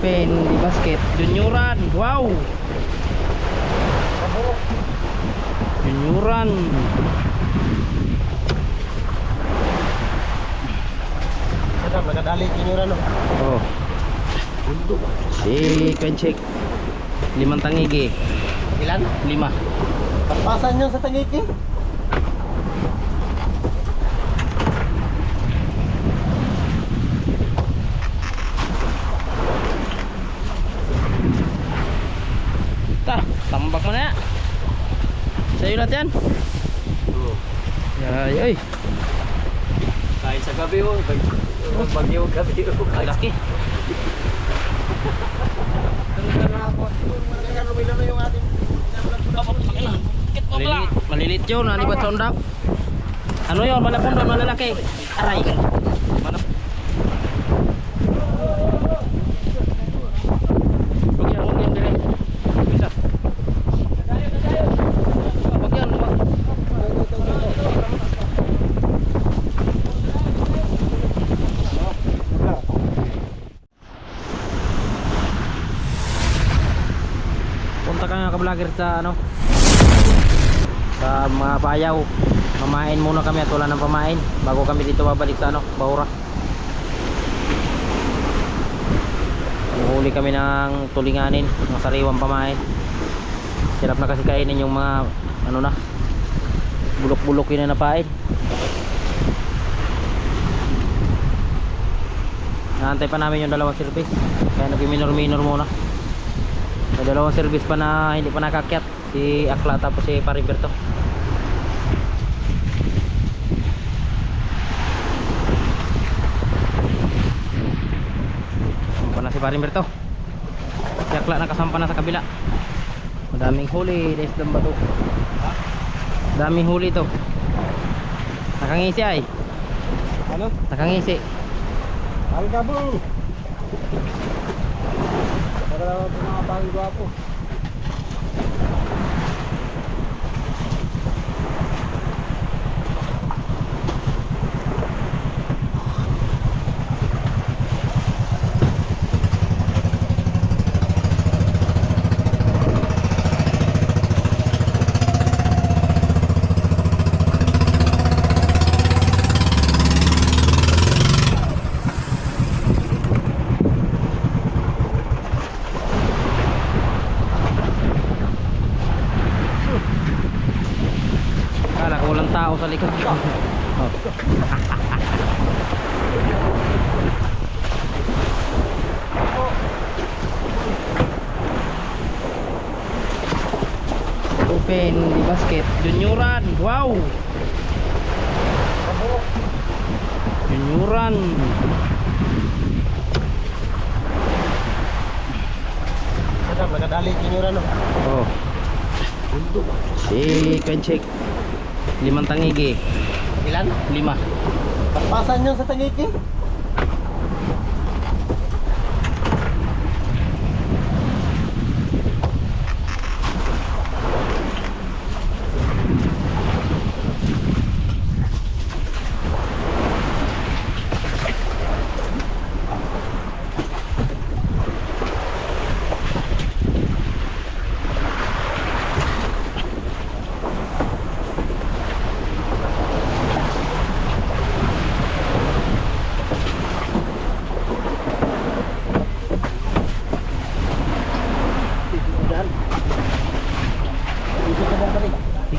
Open di basket. Junioran. Wow. Junioran. Sadam, nagdali kinyura no. Oh. Si Kenchik. Limang tangigi. Ilan? Lima. Pagpasan niyo sa tangiki. Ta, tambak mo na. Sa'yo lahat yan. Oo. Yay, ay. Kain sa gabi oh. Bag bagyo gabi oh. Malaki. Malilit, malilit yun. Ano ba sonda? Ano yun? Malapon doon, malalaki. Aray. Malap. Ka-vlogger sa ano sa mga bayaw. Mamain muna kami at wala nang pamain. Bago kami dito babalik sa ano Bahura huli kami ng tulinganin mga sariwang pamain. Hirap na kasi kainin yung mga ano na bulok-bulok yun na napain. Naantay pa namin yung dalawang service kaya nag-minor-minor muna may dalawang service pa na hindi pa nakakyat. Si Akla tapos si Pariberto Sampa na si Pariberto si Akla nakasampa na sa kabila. Madaming huli des lang ba to daming huli to. Nakangisi ay. Ano? nakangisi. Algabo. Para sa mga gwapo. Open di basket. Junyuran Wow. Junyuran Ada menadali Junyuran Oh. Untuk Si kencik. Limang tangigi. Ilan? Lima. Pagpasan niyo sa tangiki.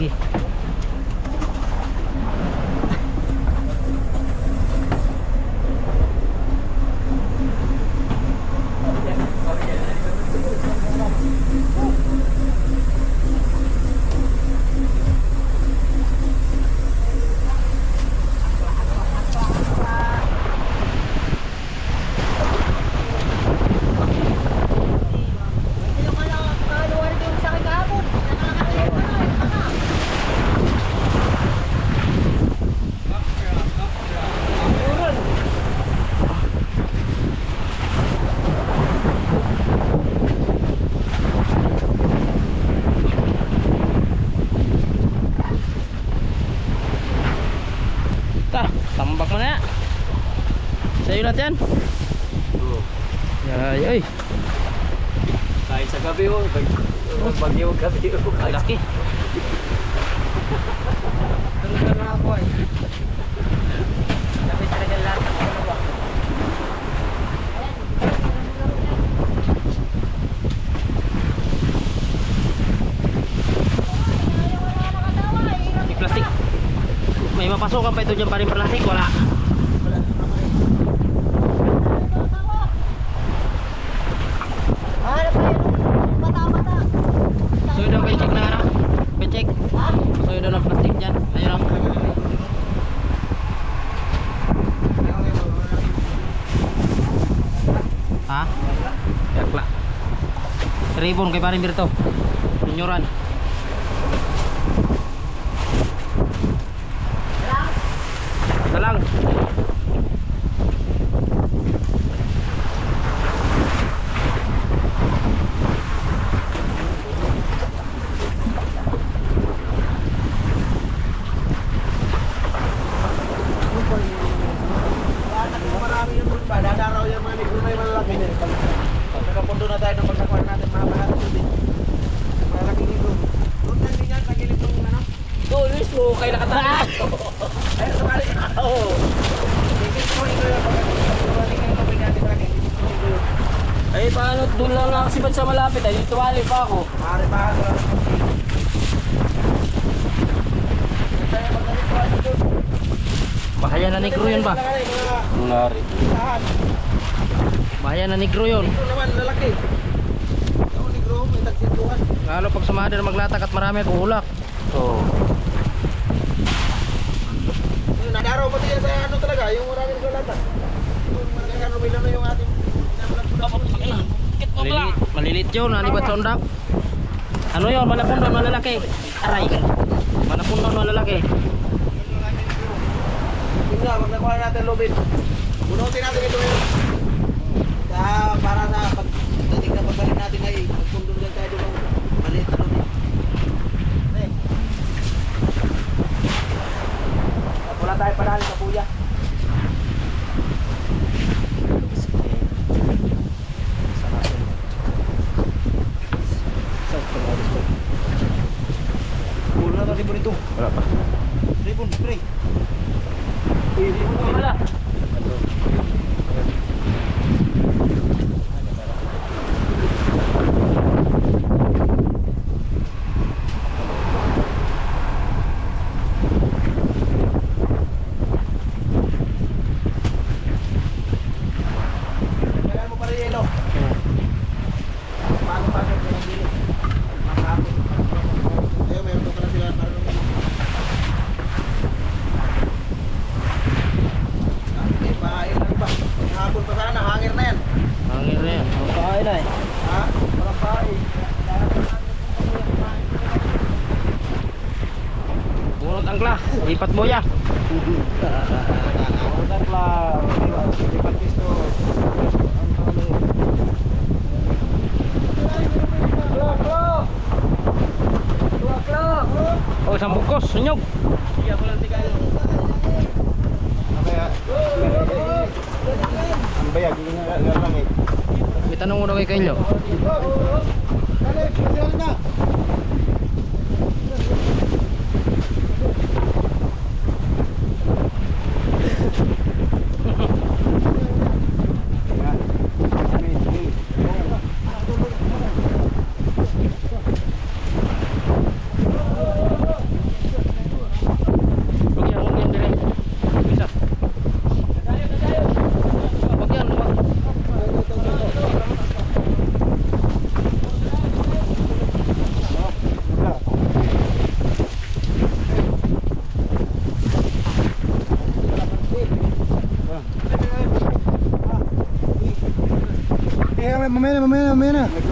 Sige. Ta, tambak mo na. Sa'yo lahat yan. Oo. Ay, ay. Kahit sa gabi oh, bag, bagyo gabi oh. Kahit Laki. Tulungan na ako eh. Lapit talaga lahat ng dalawa. May mapasukan pa ito dyan pa rin plastic. Wala. Ribon kay paring Birto. Pinyuran. Isa lang. Marami yung ba? Dadaraw yung mga negro na yung malalaki. Pag nakapundo na tayo ng pagkakuha natin, mga mahal din. Malalaki negro. Doon na din yan, sa gilid ng ano? Doon mismo, kayo nakatali. Ayun, sumali. Oo. Tingin ko ito yung pagkakuha ng tubig natin lagi. Ay paano, doon lang lang kasi ba't sa malapit ay tuwali pa ako. Maaari pa ako ako. Bahaya na negro yun ba? Ngari. Bahaya na negro yun. Ito naman, lalaki. Ito, negro, may tagsintuhan. Lalo pag sa mother maglatak at marami kuhulak. Oo. Yung nadaraw pati yan sa ano talaga, yung maraming galata. Yung magkakano bilang na yung ating Maliliit, maliliit yun, nalibat sa undak. Ano yun, malapundon, malalaki. Aray. Malapundon, malalaki. Yun nga, pag nakuha natin lubid. Bunutin natin ito yun. Sa, para sa pag dating na pagbalik natin ay magpundon din tayo doon. Maliit na lubid. Wala tayo panalo sa kuya. lipat mo ya Oh, isang bukos, sunyog. Iya, walang tiga yun. Ambay, aging mamaya na, mamaya na, mamaya na.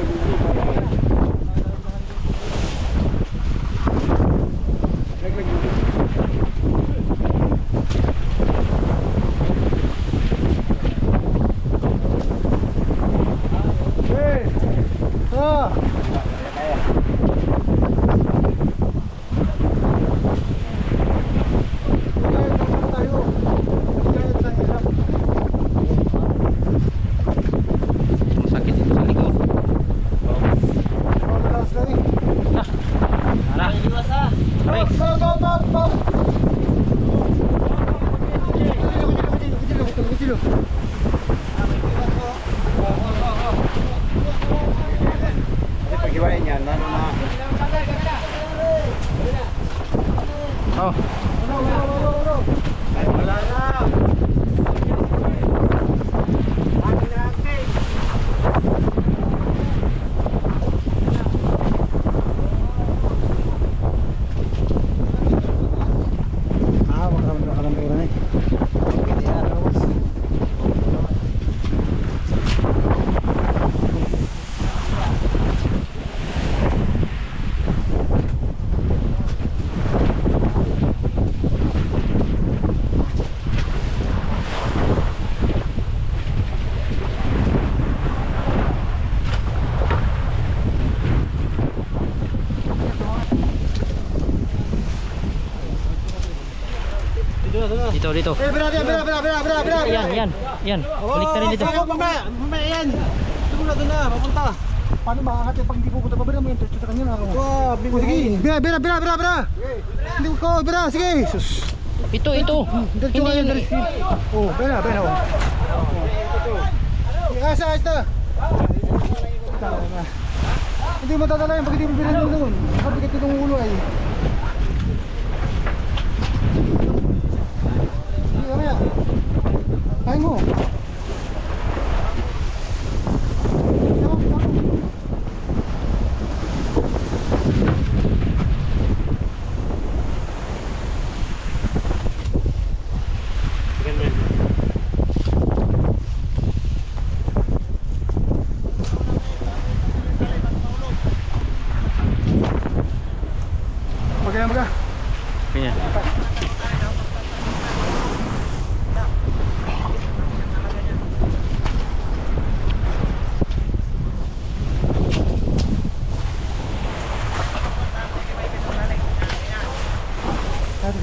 Dito, dito. Eh, bira, bira, bira, bira, bira, bira, bira. Yan, yan, yan. Balik na rin dito. Oh, mamaya, mamaya yan. Na, doon na, papunta. Paano makakati pag hindi pupunta pa bira mo yung sa kanya na ako. Wow, Oh, sige, bira, bira, bira, bira, bira. Hindi ko, bira, sige. Sus. Ito, ito. Diretso Hindi kayo, diretso. Oh, bira, bira. oh. Asa, asa. Hindi mo tatala yan pag hindi mo bilhin mo doon. Nakabigat itong ulo ay. Sige, mamaya. Kain mo.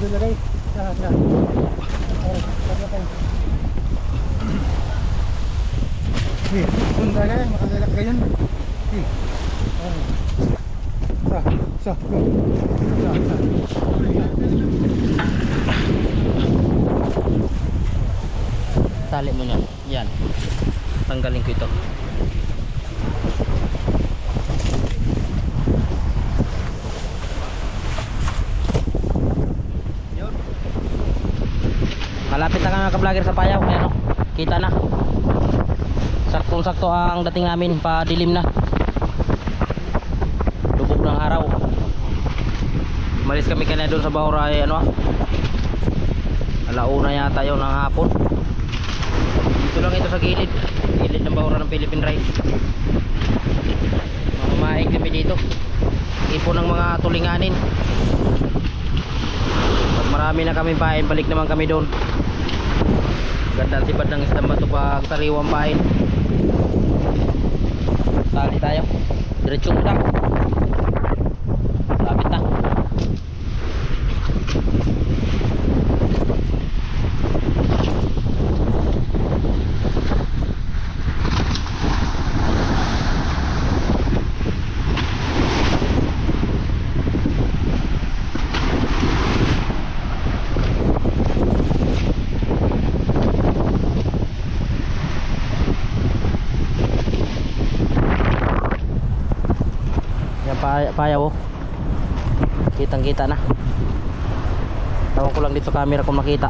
Dilagay. Sa na. Oh, lagay. Sige, kung talaga makagalak ka yan. Sige. Oh. Sa, sa. Sa, sa. Tali mo niya. Yan. Tanggalin ko ito. Malapit na kami ka-vlogger sa Payaw. Ayan o. Kita na. Saktong sakto ang dating namin. Padilim na. Lubog ng araw. Malis kami kanina doon sa Bahura. Ay, ano ah. Alauna yata yun ng hapon. Dito lang ito sa gilid. Gilid ng Bahura ng Philippine Rice. Mamamaing kami dito. Ipo ng mga tulinganin. Marami na kami pain, balik naman kami doon. Ganda ang sibad ng isdang bato pag sariwang pain. Tali tayo. Diretsong lang. Lapit na. Yan pa payaw oh. Kitang kita na. Tawag ko lang dito camera kung makita.